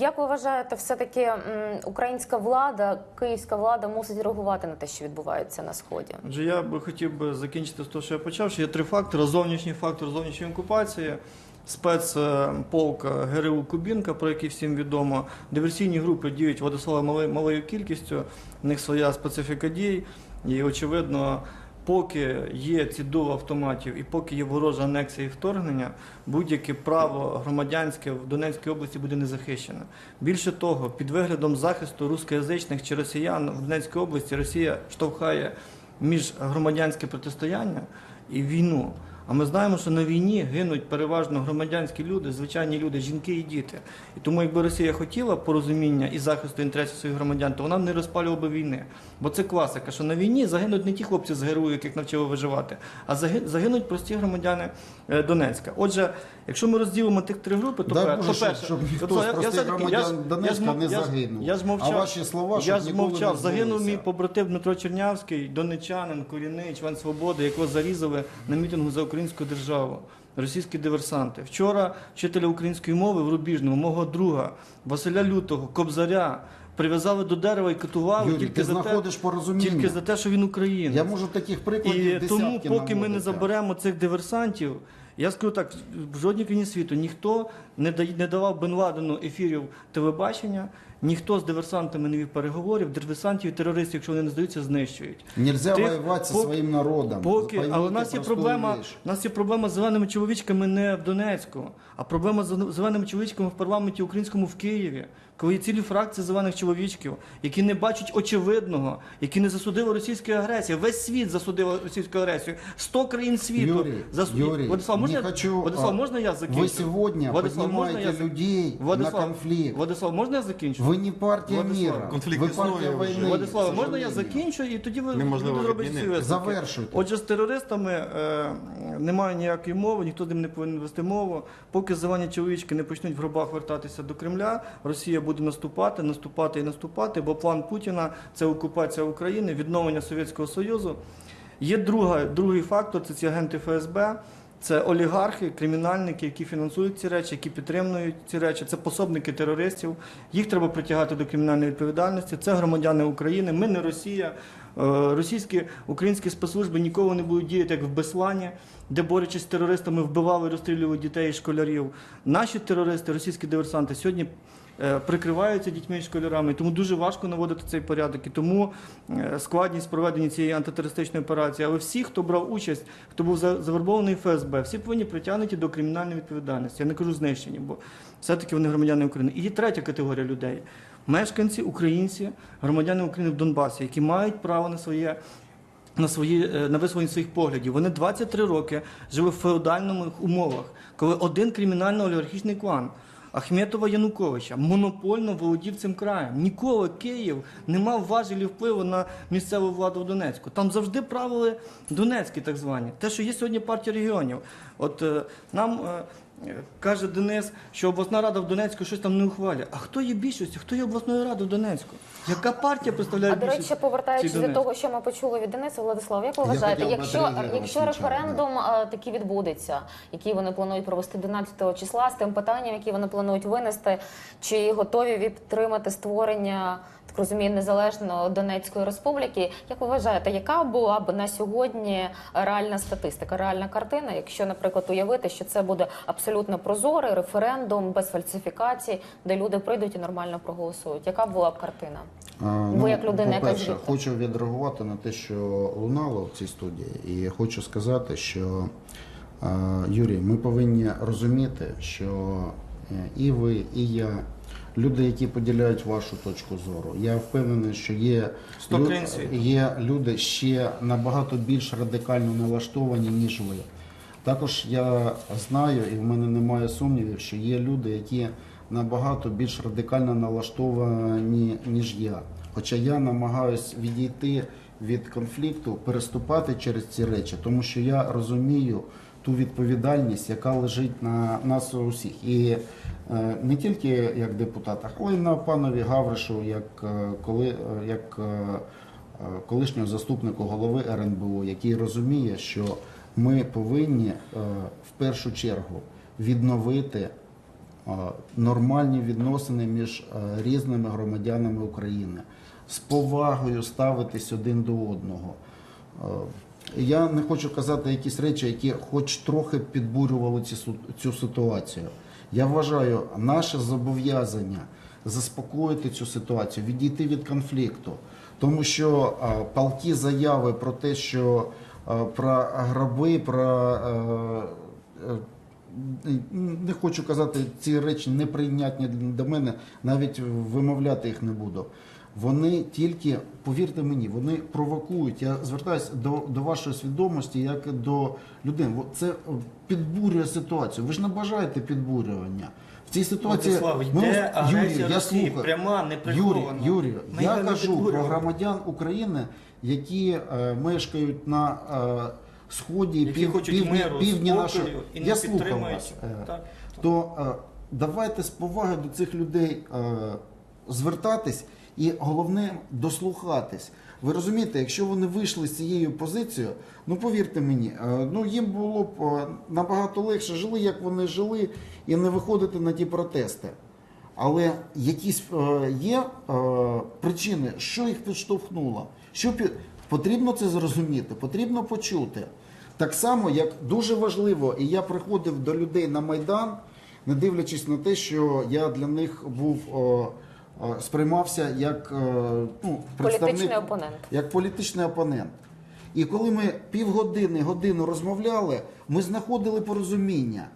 Як ви вважаєте, все-таки українська влада, київська влада мусить реагувати на те, що відбувається на сході? Отже, я би хотів би закінчити з того, що я почав. Що є три фактори: зовнішній фактор зовнішньої окупації, спецполк ГРУ Кубінка, про який всім відомо. Диверсійні групи діють Владислава малою кількістю, в них своя специфіка дій. І очевидно, поки є ці дула автоматів і поки є ворожа анексія і вторгнення, будь-яке право громадянське в Донецькій області буде не захищене. Більше того, під виглядом захисту рускоязичних чи росіян в Донецькій області Росія штовхає між громадянське протистояння і війну. А ми знаємо, що на війні гинуть переважно громадянські люди, звичайні люди, жінки і діти. І тому, якби Росія хотіла порозуміння і захисту інтересів своїх громадян, то вона не розпалювала би війни. Бо це класика, що на війні загинуть не ті хлопці з ГРУ, яких навчили виживати, а загинуть прості громадяни е, Донецька. Отже, якщо ми розділимо тих три групи, то Дай пер- Боже, по-перше, щоб ніхто тобто з простих громадян Донецька не загинув. Я ж мовчав, а ваші слова, щоб я ж ніколи мовчав. Загинув мій побратим Дмитро Чернявський, донечанин, корінний, член свободи, якого зарізали на мітингу за українську державу. Російські диверсанти. Вчора вчителя української мови в Рубіжному, мого друга Василя Лютого, Кобзаря, прив'язали до дерева і катували Юрій, тільки, ти за знаходиш те, тільки за те, що він українець. Я можу таких прикладів І десятки тому, поки ми не заберемо цих диверсантів, я скажу так: в жодній країні світу ніхто не давав Бен Ладену ефірів телебачення, ніхто з диверсантами не вів переговорів. Диверсантів і терористів, якщо вони не здаються, знищують. Нельзя Тих- воювати зі своїм народом. Поки, але у нас є проблема. У нас є проблема з зеленими чоловічками не в Донецьку, а проблема з зеленими чоловічками в парламенті українському в Києві, коли є цілі фракції зелених чоловічків, які не бачать очевидного, які не засудили російської агресії. Весь світ засудив російську агресію. 100 країн світу Юрий, засу- Юрий, Владислав, можна, не хочу, Владислав, а, можна я закінчу? Вы сегодня Владислав, можна поднимаете я... людей Владислав, на конфликт. Владислав, можна я закінчу? Вы не партия Владислав, мира, конфликт вы існує партия вже. войны. Владислав, к можна я сожалению. закінчу, і тоді ви Неможливо люди зробите відмінити. свій висновки. Завершуйте. Отже, з терористами е, немає ніякої мови, ніхто з ним не повинен вести мову. Поки зелені чоловічки не почнуть в гробах вертатися до Кремля, Росія буде наступати, наступати і наступати, бо план Путіна це окупація України, відновлення Совєтського Союзу. Є друга, другий фактор це ці агенти ФСБ. Це олігархи, кримінальники, які фінансують ці речі, які підтримують ці речі. Це пособники терористів. Їх треба притягати до кримінальної відповідальності. Це громадяни України. Ми не Росія. Е, Російські українські спецслужби ніколи не будуть діяти як в Беслані, де борючись з терористами, вбивали розстрілювали дітей і школярів. Наші терористи, російські диверсанти, сьогодні е, прикриваються дітьми і школярами. Тому дуже важко наводити цей порядок. І тому е, складність проведення цієї антитерористичної операції. Але всі, хто брав участь, хто був за- завербований ФСБ, всі повинні притягнуті до кримінальної відповідальності. Я не кажу знищені, бо все-таки вони громадяни України. І є третя категорія людей. Мешканці, українці, громадяни України в Донбасі, які мають право на своє на свої е, на висловлення своїх поглядів. Вони 23 роки жили в феодальних умовах, коли один кримінально-олігархічний клан. Ахметова Януковича монопольно володів цим краєм. Ніколи Київ не мав важелі впливу на місцеву владу в Донецьку. Там завжди правили Донецькі, так звані. Те, що є сьогодні партія регіонів. От е, нам е, каже Денис, що обласна рада в Донецьку щось там не ухвалює. А хто є більшістю? Хто є обласною радою в Донецьку? Яка партія представляє А до більшість? речі, повертаючись до того, що ми почули від Дениса Владислав, як ви Я вважаєте, хотів якщо, якщо референдум е, такий відбудеться, який вони планують провести 11 числа, з тим питанням, які вони планують винести, чи готові підтримати створення? Так розумію, незалежної Донецької республіки. Як ви вважаєте, яка була б на сьогодні реальна статистика, реальна картина, якщо, наприклад, уявити, що це буде абсолютно прозорий референдум без фальсифікацій, де люди прийдуть і нормально проголосують? Яка була б картина? Ви як людина, яка звідти? хочу відреагувати на те, що лунало в цій студії, і хочу сказати, що Юрій, ми повинні розуміти, що і ви, і я, люди, які поділяють вашу точку зору, я впевнений, що є, Сто лю- країн світу. є люди ще набагато більш радикально налаштовані, ніж ви. Також я знаю, і в мене немає сумнівів, що є люди, які набагато більш радикально налаштовані, ніж я. Хоча я намагаюся відійти від конфлікту, переступати через ці речі, тому що я розумію ту відповідальність, яка лежить на нас усіх. І е, не тільки як депутатах, але й на панові Гавришу, як, е, коли, е, як колишнього заступнику голови РНБО, який розуміє, що ми повинні в першу чергу відновити нормальні відносини між різними громадянами України, з повагою ставитись один до одного. Я не хочу казати якісь речі, які хоч трохи підбурювали цю ситуацію. Я вважаю, наше зобов'язання заспокоїти цю ситуацію, відійти від конфлікту. Тому що палкі заяви про те, що про граби, про е, не хочу казати, ці речі неприйнятні до мене, навіть вимовляти їх не буду. Вони тільки, повірте мені, вони провокують. Я звертаюся до, до вашої свідомості як до людини. Це підбурює ситуацію. Ви ж не бажаєте підбурювання. В цій ситуації Владислав, йде ось- Юрій, я Росії, слухаю. пряма, не Юрій. Юрій, Ми я кажу про громадян України, які е, мешкають на е, сході, Які пів, хочуть півдні, миру, півдні нашої. і не Я слухав вас. Е, Так. то е, давайте з поваги до цих людей е, звертатись і головне дослухатись. Ви розумієте, якщо вони вийшли з цією позицією, ну повірте мені, е, ну їм було б е, набагато легше жили, як вони жили, і не виходити на ті протести. Але якісь е, є причини, що їх підштовхнуло, що під... потрібно це зрозуміти, потрібно почути. Так само, як дуже важливо, і я приходив до людей на Майдан, не дивлячись на те, що я для них був сприймався як е, ну, представник, Політичний опонент. як політичний опонент. І коли ми півгодини, годину розмовляли, ми знаходили порозуміння.